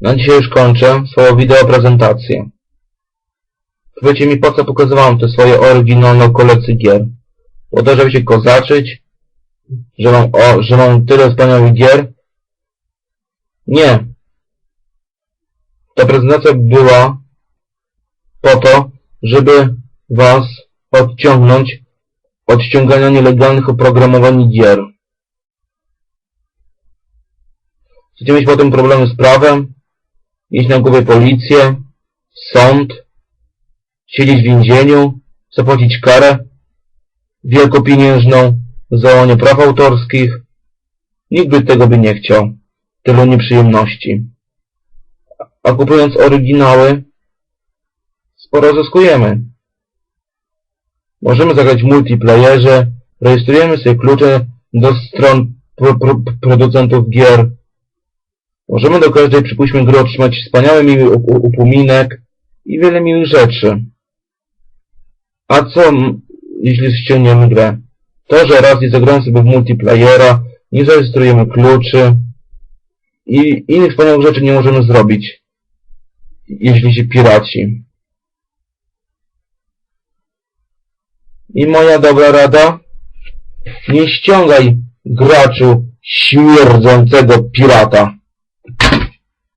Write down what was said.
Na dzisiaj już kończę swoją wideo prezentację. Powiedzcie mi, po co pokazywałem te swoje oryginalne kolekcje gier? Po to, żeby się kozaczyć? Że mam, o, że mam tyle wspaniałych gier? Nie. Ta prezentacja była po to, żeby was odciągnąć od ściągania nielegalnych oprogramowań gier. Chcecie mieć potem problemy z prawem? Mieć na głowie policję? Sąd? Siedzieć w więzieniu? Zapłacić karę? Wielkopieniężną? Za łamanie praw autorskich? Nikt by tego by nie chciał. Tylu nieprzyjemności. A kupując oryginały, sporo zyskujemy. Możemy zagrać w multiplayerze, rejestrujemy sobie klucze do stron pro, pro, producentów gier. Możemy do każdej, przypuśćmy, gry otrzymać wspaniały miły up- up- upominek i wiele miłych rzeczy. A co, jeśli ściągniemy grę? To, że raz nie zagramy sobie w multiplayera, nie zarejestrujemy kluczy i innych wspaniałych rzeczy nie możemy zrobić, jeśli się piraci. I moja dobra rada? Nie ściągaj graczu śmierdzącego pirata.